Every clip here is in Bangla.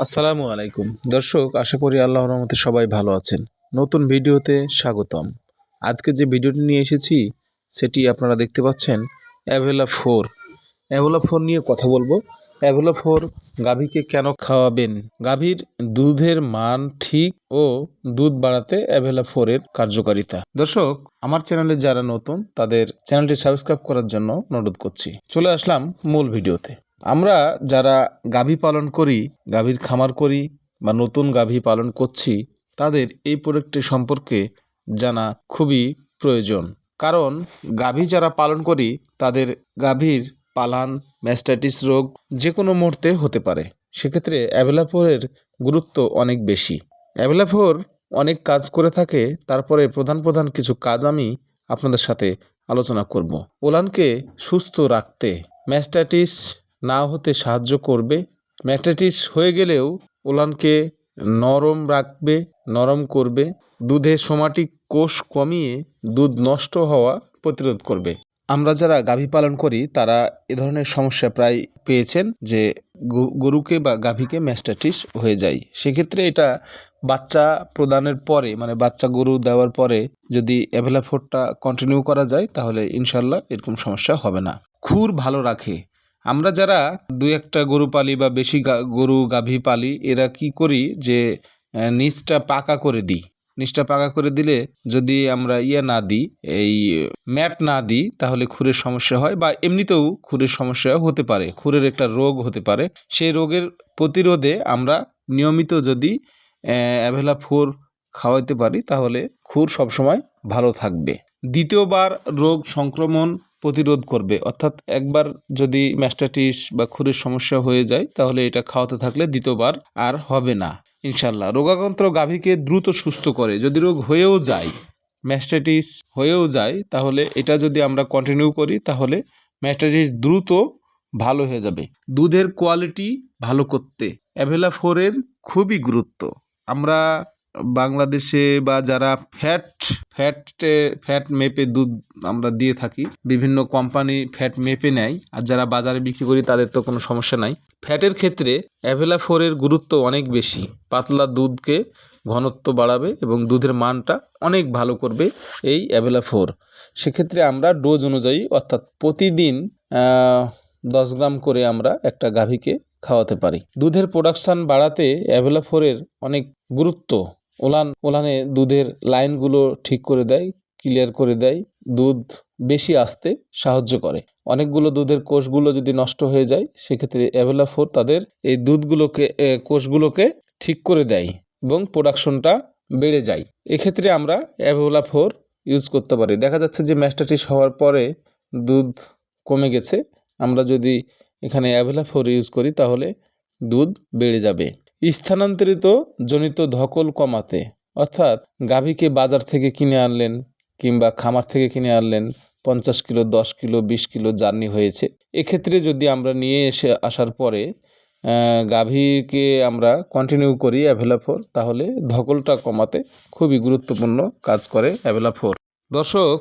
আসসালামু আলাইকুম। দর্শক, আশা করি আল্লাহ রহমতে সবাই ভালো আছেন। নতুন ভিডিওতে স্বাগতম। আজকে যে ভিডিওটি নিয়ে এসেছি, সেটি আপনারা দেখতে পাচ্ছেন, অ্যাভেলা ফোর। অ্যাভেলা ফোর নিয়ে কথা বলব। অ্যাভেলা ফোর গাভীকে কেন খাওয়াবেন? গাভীর দুধের মান ঠিক ও দুধ বাড়াতে অ্যাভেলা ফোরের কার্যকারিতা। দর্শক, আমার চ্যানেলে যারা নতুন, তাদের চ্যানেলটি সাবস্ক্রাইব করার জন্য অনুরোধ করছি। চলে আসলাম মূল ভিডিওতে। আমরা যারা গাভী পালন করি, গাভীর খামার করি বা নতুন গাভী পালন করছি, তাদের এই প্রোডাক্টটি সম্পর্কে জানা খুবই প্রয়োজন। কারণ গাভী যারা পালন করি, তাদের গাভীর পালান ম্যাস্টাইটিস রোগ যে কোনো মুহূর্তে হতে পারে। সেক্ষেত্রে অ্যাভেলাফোরের গুরুত্ব অনেক বেশি। অ্যাভেলাফোর অনেক কাজ করে থাকে, তারপরে প্রধান প্রধান কিছু কাজ আমি আপনাদের সাথে আলোচনা করব। ওলানকে সুস্থ রাখতে ম্যাস্টাইটিস না হতে সাহায্য করবে। ম্যাস্টাইটিস হয়ে গেলেও ওলানকে নরম রাখবে, নরম করবে। দুধে সোমাটিক কোষ কমিয়ে দুধ নষ্ট হওয়া প্রতিরোধ করবে। আমরা যারা গাভী পালন করি, তারা এ ধরনের সমস্যা প্রায় পেয়েছেন যে গরুকে বা গাভীকে ম্যাস্টাটিস হয়ে যায়। সেক্ষেত্রে এটা বাচ্চা প্রদানের পরে মানে বাচ্চা গরু দেওয়ার পরে যদি অ্যাভেলাফোরটা কন্টিনিউ করা যায়, তাহলে ইনশাল্লাহ এরকম সমস্যা হবে না। খুর ভালো রাখে। আমরা যারা দু একটা গরু পালি বা বেশি গরু গাভী পালি, এরা কি করি যে নিচটা পাকা করে দিই। নিচটা পাকা করে দিলে যদি আমরা ইয়ে না দিই, এই ম্যাট না দিই, তাহলে খুরের সমস্যা হয় বা এমনিতেও খুরের সমস্যা হতে পারে। খুরের একটা রোগ হতে পারে। সেই রোগের প্রতিরোধে আমরা নিয়মিত যদি অ্যাভেলা ফোর খাওয়াইতে পারি, তাহলে খুর সবসময় ভালো থাকবে। দ্বিতীয়বার রোগ সংক্রমণ প্রতিরোধ করবে। অর্থাৎ একবার যদি ম্যাস্টাইটিস বা খুরের সমস্যা হয়ে যায়, তাহলে এটা খাওয়াতে থাকলে দ্বিতীয়বার আর হবে না ইনশাল্লাহ রোগাক্রান্ত গাভীকে দ্রুত সুস্থ করে। যদি রোগ হয়েও যায় ম্যাস্টাইটিস হয়েও যায়, তাহলে এটা যদি আমরা কন্টিনিউ করি, তাহলে ম্যাস্টাইটিস দ্রুত ভালো হয়ে যাবে। দুধের কোয়ালিটি ভালো করতে। অ্যাভেলা ফোরের খুবই গুরুত্ব। আমরা বাংলাদেশে বা যারা ফ্যাট ফ্যাটে ফ্যাট মেপে দুধ আমরা দিয়ে থাকি, বিভিন্ন কোম্পানি ফ্যাট মেপে নেয়, আর যারা বাজারে বিক্রি করি তাদের তো কোনো সমস্যা নাই। ফ্যাটের ক্ষেত্রে অ্যাভেলা ফোরের গুরুত্ব অনেক বেশি। পাতলা দুধকে ঘনত্ব বাড়াবে এবং দুধের মানটা অনেক ভালো করবে এই অ্যাভেলা ফোর সেক্ষেত্রে আমরা ডোজ অনুযায়ী, অর্থাৎ প্রতিদিন দশ গ্রাম করে আমরা একটা গাভীকে খাওয়াতে পারি। দুধের প্রোডাকশান বাড়াতে অ্যাভেলা ফোরের অনেক গুরুত্ব। ওলান, ওলানে দুধের লাইনগুলো ঠিক করে দেয় ক্লিয়ার করে দেয়, দুধ বেশি আসতে সাহায্য করে। অনেকগুলো দুধের কোষগুলো যদি নষ্ট হয়ে যায়, সেক্ষেত্রে অ্যাভেলাফোর তাদের এই দুধগুলোকে কোষগুলোকে ঠিক করে দেয় এবং প্রোডাকশনটা বেড়ে যায়। এক্ষেত্রে আমরা অ্যাভেলাফোর ইউজ করতে পারি। দেখা যাচ্ছে যে ম্যাস্টাটিস হওয়ার পরে দুধ কমে গেছে। আমরা যদি এখানে অ্যাভেলাফোর ইউজ করি, তাহলে দুধ বেড়ে যাবে। স্থানান্তরিত জনিত ধকল কমাতে, অর্থাৎ গাভীকে বাজার থেকে কিনে আনলেন কিংবা খামার থেকে কিনে আনলেন, পঞ্চাশ কিলো, দশ কিলো, বিশ কিলো জার্নি হয়েছে। এক্ষেত্রে যদি আমরা নিয়ে এসে আসার পরে গাভীকে আমরা কন্টিনিউ করি অ্যাভেলাফোর তাহলে ধকলটা কমাতে খুবই গুরুত্বপূর্ণ কাজ করে অ্যাভেলাফোর দর্শক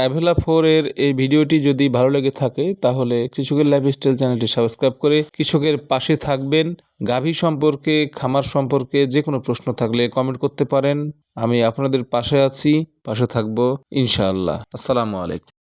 অ্যাভেলা ফোর এর এই ভিডিওটি যদি ভালো লেগে থাকে, তাহলে কৃষকের লাইফস্টাইল চ্যানেলটি সাবস্ক্রাইব করে কৃষকের পাশে থাকবেন। গাভী সম্পর্কে, খামার সম্পর্কে যে কোনো প্রশ্ন থাকলে কমেন্ট করতে পারেন। আমি আপনাদের পাশে আছি, পাশে থাকব, ইনশাআল্লাহ। আসসালামু আলাইকুম।